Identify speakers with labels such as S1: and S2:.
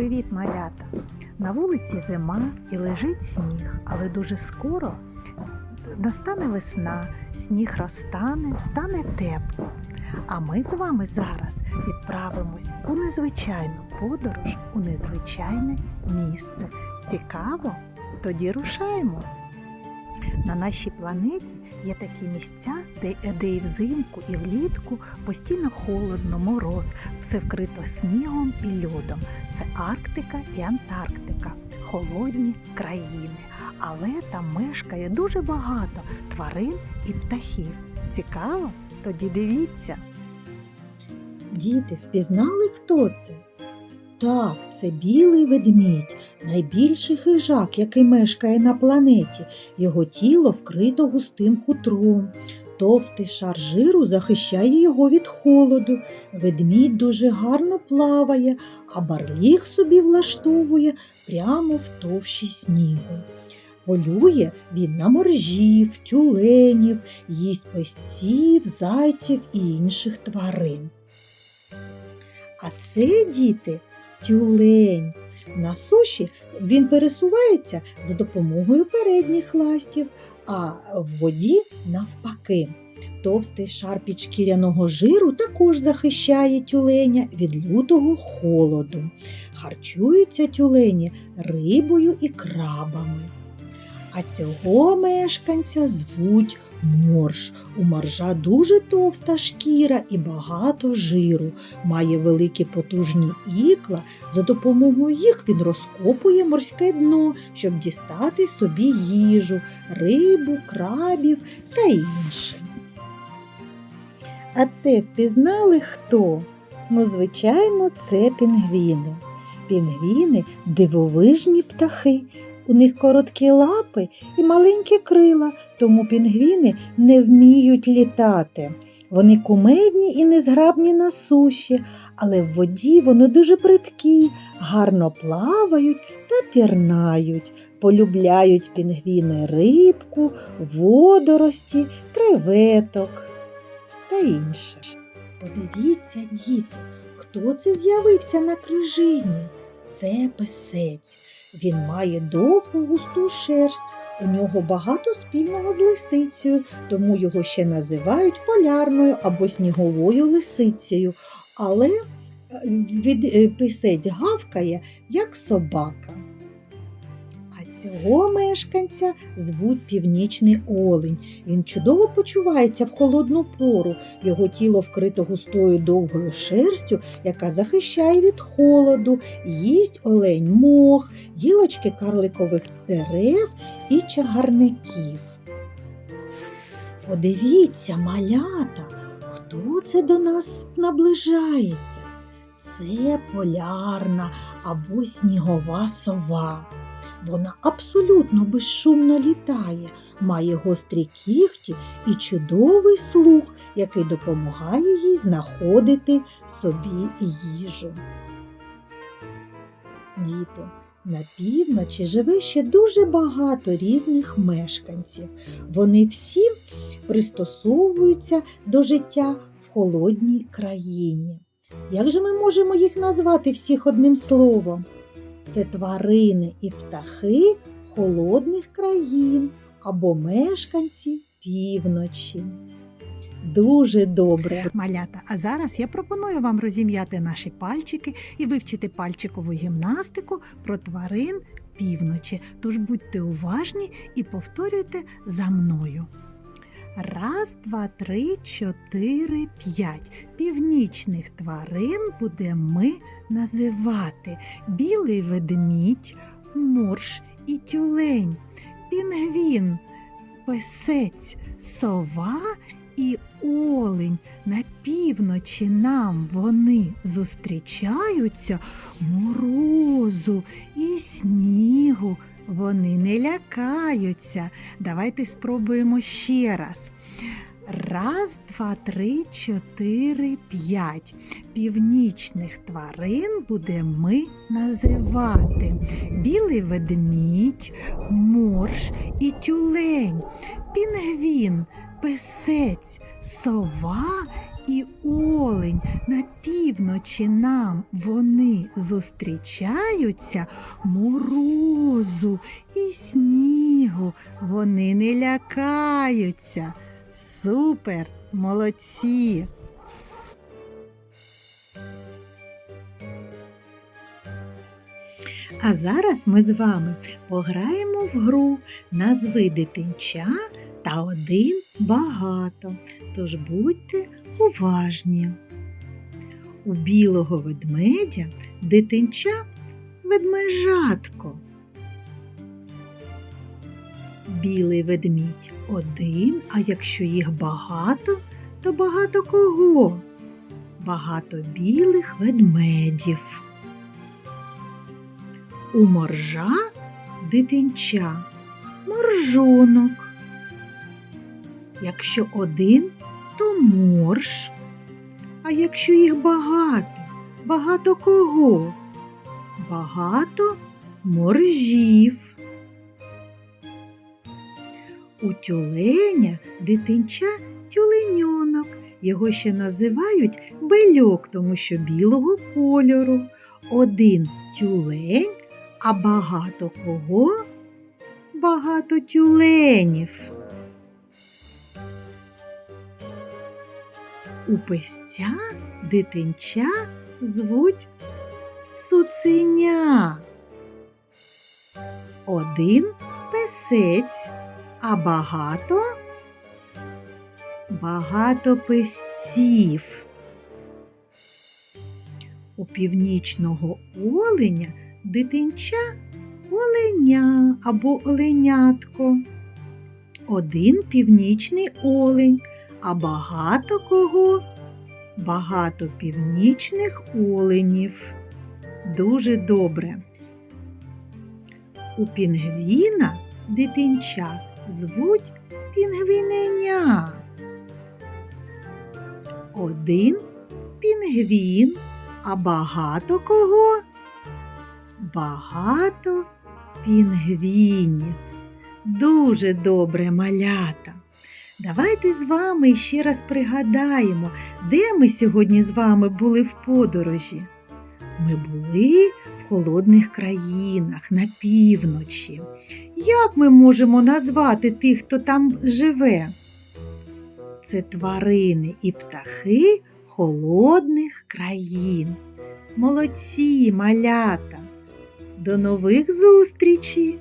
S1: Привіт, малята! На вулиці зима і лежить сніг, але дуже скоро настане весна, сніг розтане, стане тепло. А ми з вами зараз відправимось у незвичайну подорож, у незвичайне місце. Цікаво? Тоді рушаємо. На нашій планеті є такі місця, де, де і взимку, і влітку постійно холодно, мороз, все вкрито снігом і льодом. Це Арктика і Антарктика, холодні країни. Але там мешкає дуже багато тварин і птахів. Цікаво? Тоді дивіться.
S2: Діти впізнали, хто це? Так, це білий ведмідь, найбільший хижак, який мешкає на планеті. Його тіло вкрито густим хутром. Товстий шар жиру захищає його від холоду. Ведмідь дуже гарно плаває, а барліг собі влаштовує прямо в товщі снігу. Полює він на моржів, тюленів, їсть песців, зайців і інших тварин. А це, діти, тюлень. На суші він пересувається за допомогою передніх ластів, а в воді навпаки. Товстий шар підшкіряного жиру також захищає тюленя від лютого холоду. Харчуються тюлені рибою і крабами. А цього мешканця звуть морж. У моржа дуже товста шкіра і багато жиру. Має великі потужні ікла. За допомогою їх він розкопує морське дно, щоб дістати собі їжу, рибу, крабів та інше. А це впізнали хто? Ну, звичайно, це пінгвіни. Пінгвіни дивовижні птахи. У них короткі лапи і маленькі крила, тому пінгвіни не вміють літати. Вони кумедні і незграбні на суші, але в воді вони дуже приткі, гарно плавають та пірнають. Полюбляють пінгвіни рибку, водорості, креветок та інше. Подивіться, діти, хто це з'явився на крижині? Це писець. Він має довгу густу шерсть. У нього багато спільного з лисицею, тому його ще називають полярною або сніговою лисицею. Але е, від е, писець гавкає, як собака. Цього мешканця звуть північний олень. Він чудово почувається в холодну пору. Його тіло вкрито густою довгою шерстю, яка захищає від холоду. Їсть олень мох, гілочки карликових дерев і чагарників. Подивіться, малята, хто це до нас наближається? Це полярна або снігова сова. Вона абсолютно безшумно літає, має гострі кігті і чудовий слух, який допомагає їй знаходити собі їжу. Діти, на півночі живе ще дуже багато різних мешканців. Вони всі пристосовуються до життя в холодній країні. Як же ми можемо їх назвати всіх одним словом? Це тварини і птахи холодних країн або мешканці півночі. Дуже добре.
S1: Малята, а зараз я пропоную вам розім'яти наші пальчики і вивчити пальчикову гімнастику про тварин півночі. Тож будьте уважні і повторюйте за мною. Раз, два, три, чотири, п'ять. Північних тварин будемо ми називати білий ведмідь, морж і тюлень, пінгвін, песець, сова і олень. На півночі нам вони зустрічаються морозу і снігу. Вони не лякаються. Давайте спробуємо ще раз. Раз, два, три, чотири, п'ять. Північних тварин будемо ми називати. Білий ведмідь, морж і тюлень, пінгвін, песець, сова і олень. На півночі нам вони зустрічаються морозу і снігу. Вони не лякаються. Супер, молодці! А зараз ми з вами пограємо в гру назви дитинча та один багато. Тож будьте уважні. У білого ведмедя дитинча ведмежатко. Білий ведмідь один, а якщо їх багато, то багато кого? Багато білих ведмедів. У моржа дитинча моржонок. Якщо один, то морж. А якщо їх багато, багато кого? Багато моржів. У тюленя дитинча тюленьонок. Його ще називають бельок, тому що білого кольору. Один тюлень, а багато кого? Багато тюленів. У песця дитинча звуть цуценя. Один песець, а багато багато песців. У північного оленя дитинча оленя або оленятко. Один північний олень, а багато кого? Багато північних оленів. Дуже добре. У пінгвіна дитинча звуть пінгвіненя. Один пінгвін, а багато кого? Багато пінгвінів. Дуже добре малята. Давайте з вами ще раз пригадаємо, де ми сьогодні з вами були в подорожі. Ми були в холодних країнах на півночі. Як ми можемо назвати тих, хто там живе? Це тварини і птахи холодних країн. Молодці, малята! До нових зустрічей!